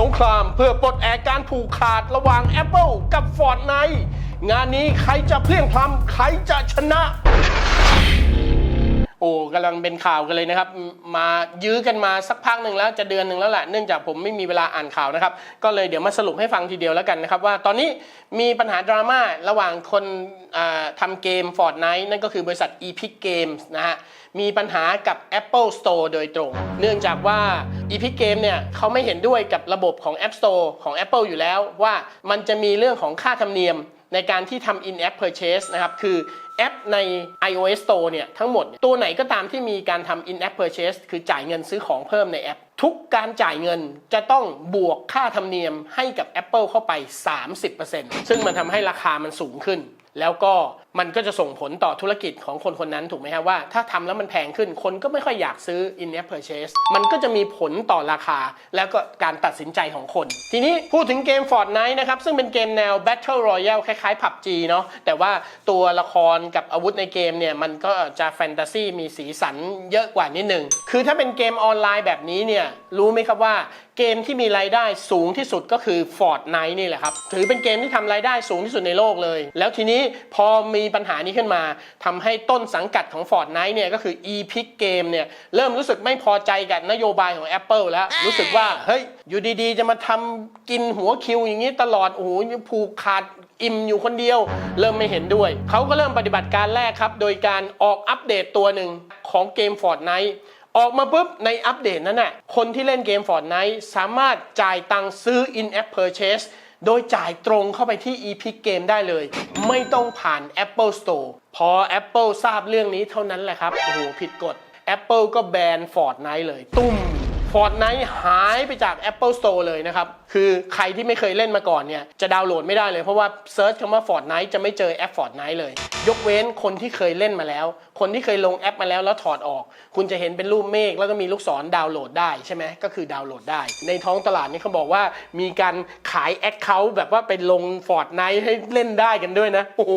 สงครามเพื่อปลดแอกการผูกขาดระหว่าง Apple กับ Fortnite งานนี้ใครจะเพลียงพล้ำใครจะชนะ โอ้กำลังเป็นข่าวกันเลยนะครับ มายื้อกันมาสักพักหนึ่งแล้วจะเดือนหนึ่งแล้วแหละเนื่องจากผมไม่มีเวลาอ่านข่าวนะครับ ก็เลยเดี๋ยวมาสรุปให้ฟังทีเดียวแล้วกันนะครับ ว่าตอนนี้มีปัญหาดราม่าระหว่างคนอ่าทำเกม Fortnite นั่นก็คือบริษัท Epic Games นะฮะมีปัญหากับ Apple Store โดยตรง เนื่องจากว่า Epic Game เนี่ยเขาไม่เห็นด้วยกับระบบของ App Store ของ Apple อยู่แล้ว ว่ามันจะมีเรื่องของค่าธรรมเนียมในการที่ทำ in-app purchase นะครับ คือ แอปใน iOS Store เนี่ยทั้งหมด ตัวไหนก็ตามที่มีการทำ in-app purchase คือจ่ายเงินซื้อของเพิ่มในแอป ทุกการจ่ายเงินจะต้องบวกค่าธรรมเนียมให้กับ Apple เข้าไป 30%ซึ่งมันทำให้ราคามันสูงขึ้น แล้วก็มันก็จะส่งผลต่อธุรกิจของคนคนนั้นถูกไหมครัว่าถ้าทำแล้วมันแพงขึ้นคนก็ไม่ค่อยอยากซื้อ in-app purchase มันก็จะมีผลต่อราคาแล้วก็การตัดสินใจของคน ทีนี้พูดถึงเกม Fortnite นะครับ ซึ่งเป็นเกมแนว Battle Royale คล้ายๆ PUBG เนาะแต่ว่าตัวละครกับอาวุธในเกมเนี่ย มันก็จะแฟนตาซีมีสีสันเยอะกว่านิดหนึ่งคือถ้าเป็นเกมออนไลน์แบบนี้เนี่ยรู้ไหมครับว่าเกมที่มีรายได้สูงที่สุดก็คือ Fortnite นี่แหละครับ ถือเป็นเกมที่ทำรายได้สูงที่สุดในโลกเลย แล้วทีนี้พอมีปัญหานี้ขึ้นมาทำให้ต้นสังกัดของ Fortnite เนี่ยก็คือ Epic Game เนี่ยเริ่มรู้สึกไม่พอใจกับนโยบายของ Apple แล้ว รู้สึกว่า เฮ้ย อยู่ดีๆ จะมาทำกินหัวคิวอย่างนี้ตลอด โอ้โหผูกขาดอิ่มอยู่คนเดียว เริ่มไม่เห็นด้วย เขาก็เริ่มปฏิบัติการแรกครับ โดยการออกอัปเดตตัวหนึ่งของเกม Fortnite ออกมาปุ๊บในอัปเดตนั้นน่ะคนที่เล่นเกม Fortnite สามารถจ่ายตังค์ซื้อ in-app purchase โดยจ่ายตรงเข้าไปที่ Epic Game ได้เลย ไม่ต้องผ่าน Apple Store พอ Apple ทราบเรื่องนี้เท่านั้นแหละครับ โอ้โห ผิดกฎ Apple ก็แบน Fortnite เลย ตุ้ม Fortnite หายไปจาก Apple Store เลยนะครับ คือใครที่ไม่เคยเล่นมาก่อนเนี่ย จะดาวน์โหลดไม่ได้เลย เพราะว่าเซิร์ชคำว่า Fortnite จะไม่เจอแอป Fortnite เลย ยกเว้นคนที่เคยเล่นมาแล้ว คนที่เคยลงแอปมาแล้วแล้วถอดออก คุณจะเห็นเป็นรูปเมฆแล้วก็มีลูกศรดาวน์โหลดได้ใช่ไหมก็คือดาวน์โหลดได้ ในท้องตลาดนี่เขาบอกว่ามีการขายแอคเคาท์แบบว่าไปลง Fortnite ให้เล่นได้กันด้วยนะโอ้โห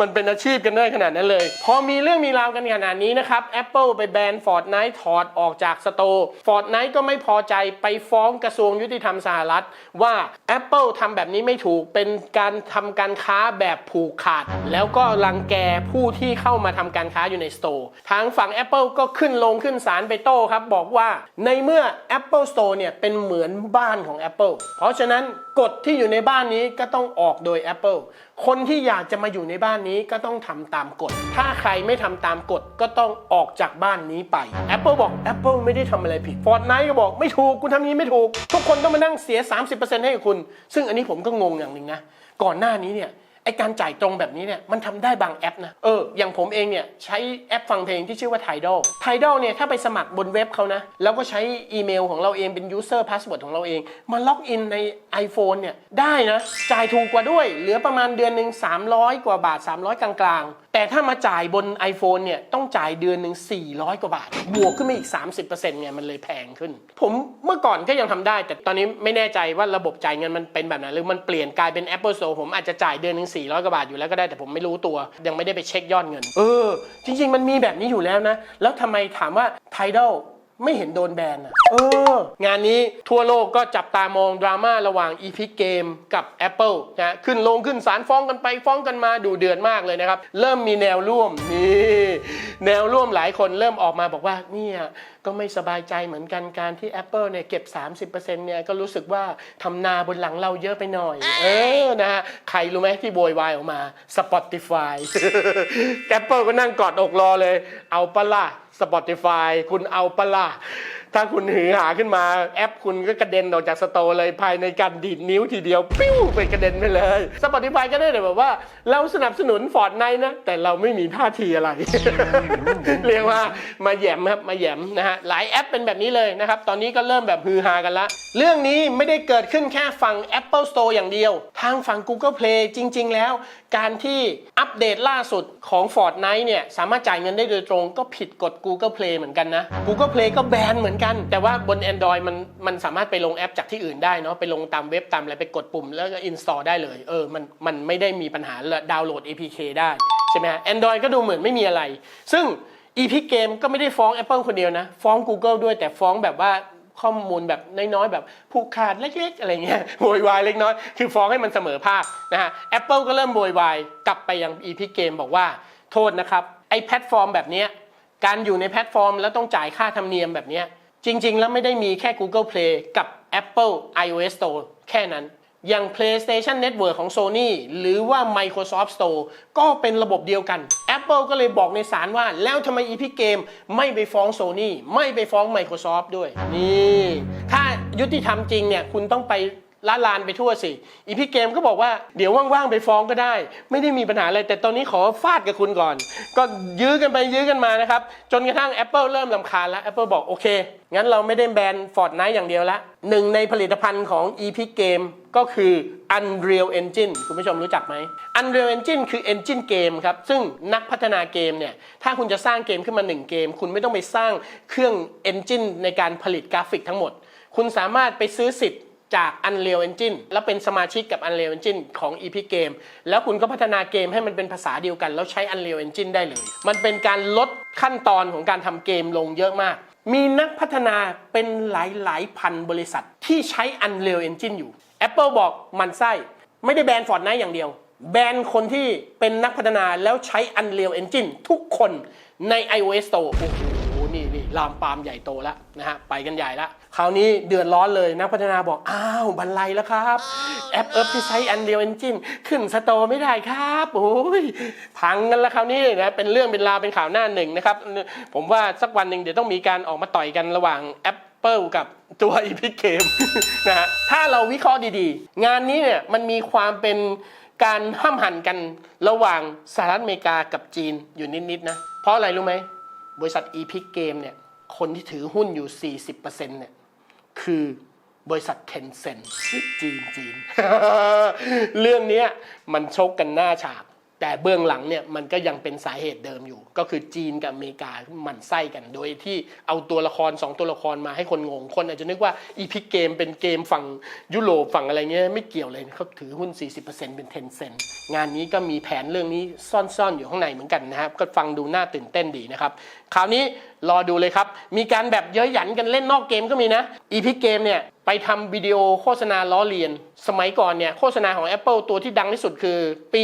มันเป็นอาชีพกันได้ขนาดนั้นเลย พอมีเรื่องมีราวกันขนาดนี้นะครับ Apple ไปแบน Fortnite ถอดออกจากสโตร์ Fortnite ก็ไม่พอใจไปฟ้องกระทรวงยุติธรรมสหรัฐ ว่า Apple ทำแบบนี้ไม่ถูกเป็นการทำการค้าแบบผูกขาด แล้วก็รังแกผู้ที่เข้ามาทำการค้าอยู่ในสโตร์ทางฝั่ง Apple ก็ขึ้นลงขึ้นศาลไปโต้ครับ บอกว่าในเมื่อ Apple Store เนี่ยเป็นเหมือนบ้านของ Apple เพราะฉะนั้น กฎที่อยู่ในบ้านนี้ก็ต้องออกโดย Apple คนที่อยากจะมาอยู่ในบ้านนี้ก็ต้องทำตามกฎ ถ้าใครไม่ทำตามกฎก็ต้องออกจากบ้านนี้ไป Apple บอก Apple ไม่ได้ทำอะไรผิด Fortnite ก็บอกไม่ถูก คุณทำนี้ไม่ถูก ทุกคนต้องมานั่งเสีย 30%ให้กับคุณ ซึ่งอันนี้ผมก็งงอย่างหนึ่งนะ ก่อนหน้านี้เนี่ย ไอการจ่ายตรงแบบนี้เนี่ยมันทำได้บางแอปนะเอออย่างผมเองเนี่ยใช้แอปฟังเพลงที่ชื่อว่า Tidal Tidal เนี่ยถ้าไปสมัครบนเว็บเขานะแล้วก็ใช้อีเมลของเราเองเป็น user password ของเราเอง มาล็อกอินใน iPhone เนี่ยได้นะจ่ายถูกกว่าด้วย เหลือประมาณเดือนหนึ่ง300 กว่าบาท 300 กลางๆ แต่ถ้ามาจ่ายบน iPhone เนี่ยต้องจ่ายเดือนหนึ่ง400 กว่าบาท บวกขึ้นมาอีก 30%ไงมันเลยแพงขึ้น ผมเมื่อก่อนก็ยังทำได้ แต่ตอนนี้ไม่แน่ใจว่าระบบจ่ายเงินมันเป็นแบบไหนหรือมันเปลี่ยนกลายเป็น Apple Store ผมอาจจะจ่ายเดือนหนึ่ง400 กว่าบาทอยู่แล้วก็ได้แต่ผมไม่รู้ตัว ยังไม่ได้ไปเช็คยอดเงิน เออ จริง ๆ มันมีแบบนี้อยู่แล้วนะ แล้วทำไมถามว่า Tidal ไม่เห็นโดนแบนอะ เออ งานนี้ทั่วโลกก็จับตามองดราม่าระหว่าง Epic Game กับ Apple นะขึ้นลงขึ้นศาลฟ้องกันไปฟ้องกันมาดูเดือดมากเลยนะครับ เริ่มมีแนวร่วมนี่แนวร่วมหลายคนเริ่มออกมาบอกว่าเนี่ยก็ไม่สบายใจเหมือนกันการที่ Apple เนี่ยเก็บ 30%เนี่ยก็รู้สึกว่าทำนาบนหลังเราเยอะไปหน่อย เออนะฮะใครรู้ไหมที่โวยวายออกมา Spotify Apple ก็นั่งกอดอกรอเลย เอาปะล่ะ Spotify คุณเอาปะล่ะ ถ้าคุณหือหาขึ้นมาแอปคุณก็กระเด็นออกจากสโตร์เลยภายในการดีดนิ้วทีเดียว ปิ้วไปกระเด็นไปเลย Spotify ก็ได้แต่แบบว่า เราสนับสนุนฟอร์ดไนนะ แต่เราไม่มีท่าทีอะไร เรียกว่ามาแยมครับมาแยมนะฮะหลายแอปเป็นแบบนี้เลยนะครับ ตอนนี้ก็เริ่มแบบฮือฮากันละ เรื่องนี้ไม่ได้เกิดขึ้นแค่ฝั่ง Apple Store อย่างเดียว ทางฝั่ง Google Play จริง ๆ แล้ว การที่อัปเดตล่าสุดของ Fortnite เนี่ยสามารถจ่ายเงินได้โดยตรงก็ผิดกฎ Google Play เหมือนกันนะ Google Play ก็แบนเหมือนกันแต่ว่าบน Android มันมันสามารถไปลงแอปจากที่อื่นได้เนาะไปลงตามเว็บตามอะไรไปกดปุ่มแล้วก็ install ได้เลยเออมันมันไม่ได้มีปัญหาดาวน์โหลด APK ได้ใช่ไหมฮะ Android ก็ดูเหมือนไม่มีอะไร ซึ่ง Epic Game ก็ไม่ได้ฟ้อง Apple คนเดียวนะ ฟ้อง Google ด้วยแต่ฟ้องแบบว่าข้อมูลแบบน้อยๆ แบบผูกขาดเล็กๆ อะไรเงี้ยโวยวายเล็กน้อย คือฟ้องให้มันเสมอภาคนะฮะ Apple ก็เริ่มโวยวายกลับไปยัง Epic Game บอกว่า โทษนะครับ ไอ้แพลตฟอร์มแบบเนี้ยการอยู่ในแพลตฟอร์มแล้วต้องจ่ายค่าธรรมเนียมแบบเนี้ย จริง ๆ แล้วไม่ได้มีแค่ Google Play กับ Apple iOS Store แค่นั้น อย่าง PlayStation Network ของ Sony หรือว่า Microsoft Store ก็เป็นระบบเดียวกัน Apple ก็เลยบอกในศาลว่า แล้วทำไม Epic Game ไม่ไปฟ้อง Sony ไม่ไปฟ้อง Microsoft ด้วย นี่ ถ้ายุติธรรมจริงเนี่ย คุณต้องไป ละลานไปทั่วสิ อีพีเกมก็บอกว่าเดี๋ยวว่างๆไปฟ้องก็ได้ ไม่ได้มีปัญหาอะไร แต่ตอนนี้ขอฟาดกับคุณก่อน ก็ยื้อกันไปยื้อกันมานะครับ จนกระทั่ง Apple เริ่มลำคาญแล้ว Apple บอกโอเค งั้นเราไม่ได้แบน Fortnite อย่างเดียวละหนึ่งในผลิตภัณฑ์ของ Epic Game ก็คือ Unreal Engine คุณผู้ชมรู้จักไหม Unreal Engine คือ Engine เกมครับ ซึ่งนักพัฒนาเกมเนี่ย ถ้าคุณจะสร้างเกมขึ้นมา 1 เกม คุณไม่ต้องไปสร้างเครื่อง Engine ในการผลิตกราฟิกทั้งหมด คุณสามารถไปซื้อสิทธิ์ จาก Unreal Engine แล้วเป็นสมาชิกกับ Unreal Engine ของ Epic Game แล้วคุณก็พัฒนาเกมให้มันเป็นภาษาเดียวกัน แล้วใช้ Unreal Engine ได้เลย มันเป็นการลดขั้นตอนของการทำเกมลงเยอะมาก มีนักพัฒนาเป็นหลาย ๆ พันบริษัทที่ใช้ Unreal Engine อยู่ Apple บอกมันไส้ ไม่ได้แบน Fortnite อย่างเดียว แบนคนที่เป็นนักพัฒนาแล้วใช้ Unreal Engine ทุกคนใน iOS Store นี่นี่ลามปามใหญ่โตแล้วนะฮะไปกันใหญ่แล้วคราวนี้เดือดร้อนเลยนักพัฒนาบอก อ้าวบันไลแล้วครับแอปเอิบที่ใช้ Unreal Engine ขึ้นสโตร์ไม่ได้ครับโอ้ยพังกันแล้วคราวนี้นะเป็นเรื่องเป็นราวเป็นข่าวหน้าหนึ่งนะครับ ผมว่าสักวันหนึ่งเดี๋ยวต้องมีการออกมาต่อยกันระหว่าง Apple กับตัว Epic Game นะฮะถ้าเราวิเคราะห์ดีๆ งานนี้เนี่ยมันมีความเป็นการห้ามหันกันระหว่างสหรัฐอเมริกากับจีนอยู่นิดๆนะ เพราะอะไรรู้ไหม บริษัท Epic Game เนี่ยคนที่ถือหุ้นอยู่ 40%เนี่ยคือบริษัท Tencent จีนจีน เรื่องนี้มันชกกันหน้าฉาก แต่เบื้องหลังเนี่ยมันก็ยังเป็นสาเหตุเดิมอยู่ ก็คือจีนกับอเมริกาหมันไส้กันโดยที่เอาตัวละคร 2 ตัวละครมาให้คนงงคนอาจจะนึกว่าอีพิกเกมเป็นเกมฝั่งยุโรปฝั่งอะไรเงี้ยไม่เกี่ยวเลยเขาถือหุ้น 40%เป็น Tencent งานนี้ก็มีแผนเรื่องนี้ซ่อนๆอยู่ข้างในเหมือนกันนะครับ ก็ฟังดูน่าตื่นเต้นดีนะครับ คราวนี้รอดูเลยครับ มีการแบบเย้ยหยันกันเล่นนอกเกมก็มีนะอีพิกเกมเนี่ย ไปทำวิดีโอโฆษณาล้อเลียน สมัยก่อนเนี่ยโฆษณาของ Apple ตัวที่ดังที่สุดคือปี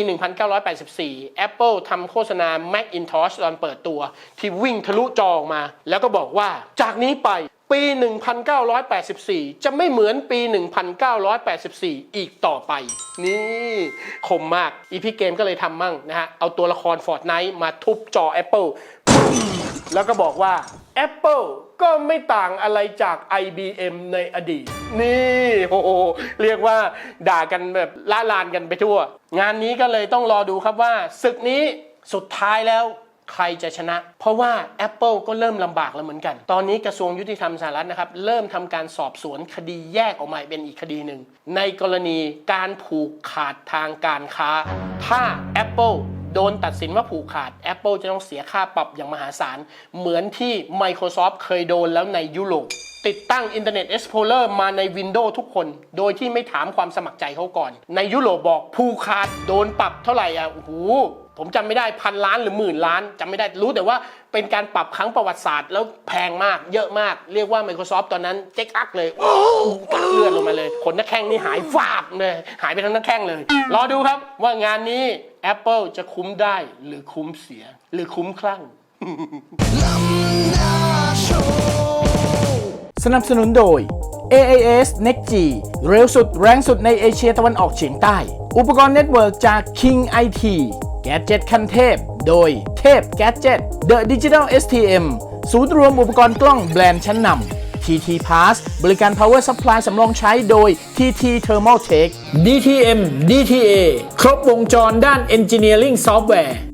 1984 Apple ทำโฆษณา Macintosh ตอนเปิดตัว ที่วิ่งทะลุจอออกมา แล้วก็บอกว่าจากนี้ไปปี 1984 จะไม่เหมือนปี 1984 อีกต่อไป นี่คมมาก อีพีเกมก็เลยทำมั่งนะฮะ เอาตัวละคร Fortnite มาทุบจอ Apple แล้วก็บอกว่า Apple ก็ไม่ต่างอะไรจาก IBM ในอดีต นี่โอ้โหเรียกว่าด่ากันแบบละลานกันไปทั่ว งานนี้ก็เลยต้องรอดูครับว่าศึกนี้สุดท้ายแล้วใครจะชนะ เพราะว่า Apple ก็เริ่มลำบากแล้วเหมือนกัน ตอนนี้กระทรวงยุติธรรมสหรัฐนะครับ เริ่มทำการสอบสวนคดีแยกออกมาเป็นอีกคดีหนึ่ง ในกรณีการผูกขาดทางการค้า ถ้า Apple โดนตัดสินว่าผูกขาด Apple จะต้องเสียค่าปรับอย่างมหาศาล เหมือนที่ Microsoft เคยโดนแล้วในยุโรปติดตั้ง Internet Explorer มาใน Windows ทุกคน โดยที่ไม่ถามความสมัครใจเขาก่อน ในยุโรปบอกผูกขาดโดนปรับเท่าไหร่อะโอ้โหผมจำไม่ได้พันล้านหรือหมื่นล้านจำไม่ได้รู้แต่ว่าเป็นการปรับครั้งประวัติศาสตร์ แล้วแพงมากเยอะมาก เรียกว่า Microsoft ตอนนั้นเจ๊กอักเลยโอ้เลือดลงมาเลยขนน้าแข้งนี่หายฟาบเลยหายไปทั้งน้าแข้งเลย รอดูครับว่างานนี้ Apple จะคุ้มได้หรือคุ้มเสีย หรือคุ้มคลั่ง สนับสนุนโดย AAS Next G เร็วสุดแรงสุดในเอเชียตะวันออกเฉียงใต้ อุปกรณ์เน็ตเวิร์กจาก King IT แกจ e t ขั้นเทพ โดยเทพ g a d g e t The Digital STM ศูนย์รวมอุปกรณ์กล้องแบรนด์ชั้นนำ TT Pass บริการ Power Supply สำรองใช้โดย TT Thermal Tech DTM DTA ครบวงจรด้าน Engineering Software